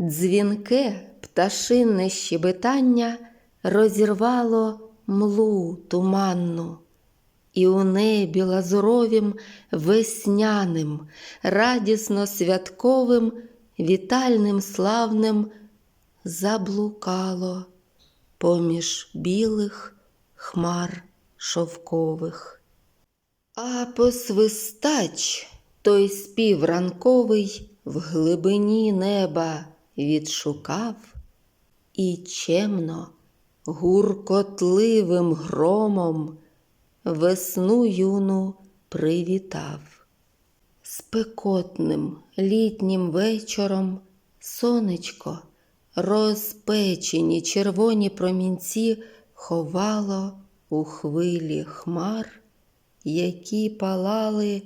Дзвінке пташинне щебетання розірвало млу туманну, і у небі лазуровім весняним, радісно святковим, вітальним славним заблукало поміж білих хмар шовкових. А посвистач той спів ранковий в глибині неба відшукав і чемно, гуркотливим громом весну юну привітав. Спекотним літнім вечором сонечко, розпечені червоні промінці ховало у хвилі хмар, які палали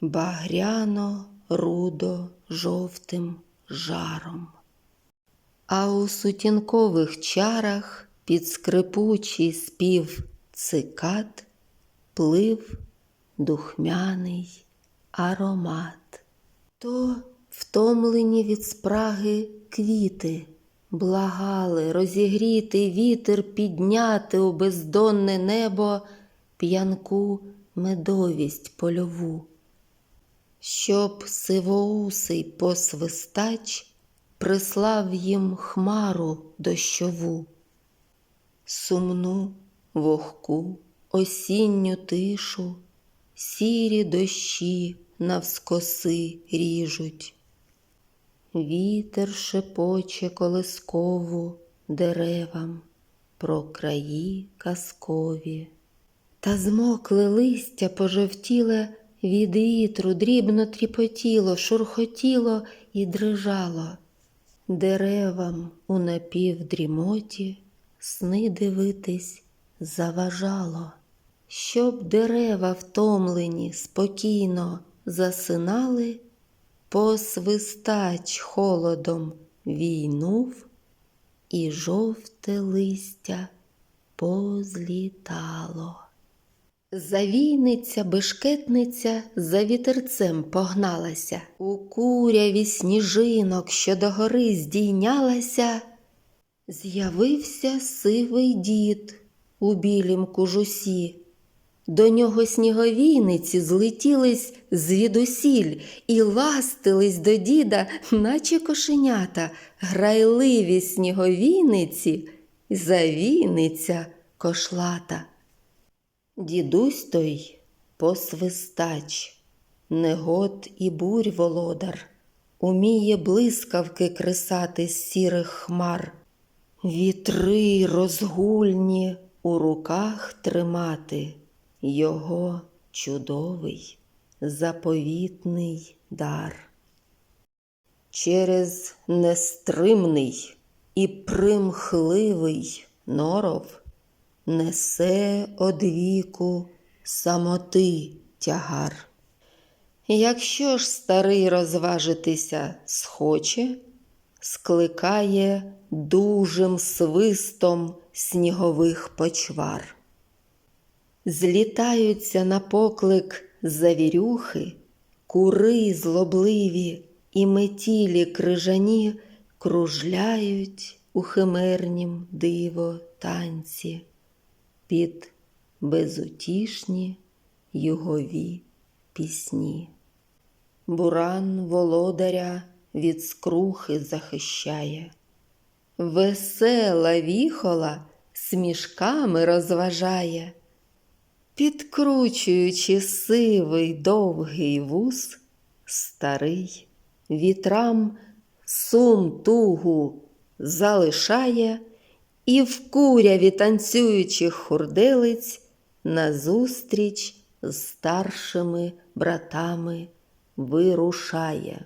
багряно рудо жовтим жаром. А у сутінкових чарах під скрипучий спів цикад плив духмяний аромат. То втомлені від спраги квіти, благали розігріти вітер підняти у бездонне небо п'янку медовість польову, щоб сивоусий посвистач прислав їм хмару дощову, сумну, вогку, осінню тишу, сірі дощі навскоси ріжуть. Вітер шепоче колискову деревам про краї казкові. Та змокле листя пожовтіле від вітру, дрібно тріпотіло, шурхотіло і дрижало. Деревам у напівдрімоті сни дивитись заважало. Щоб дерева втомлені спокійно засинали, посвистач холодом війнув, і жовте листя позлітало. Завійниця бешкетниця за вітерцем погналася, у куряві сніжинок, що до гори здійнялася, з'явився сивий дід у білім кужусі. До нього сніговійниці злетілись звідусіль і ластились до діда, наче кошенята, грайливі сніговійниці, завійниця кошлата. Дідусь той посвистач, негод і бурь володар, уміє блискавки кресати з сірих хмар, вітри розгульні у руках тримати, його чудовий, заповітний дар. Через нестримний і примхливий норов несе одвіку самоти тягар. Якщо ж старий розважитися схоче, скликає дужим свистом снігових почвар. Злітаються на поклик завірюхи, кури злобливі і метілі крижані кружляють у химернім диво танці під безутішні югові пісні. Буран володаря від скрухи захищає, весела віхола смішками розважає, підкручуючи сивий довгий вус, старий вітрам сум тугу залишає і в куряві танцюючих хурделиць назустріч з старшими братами вирушає.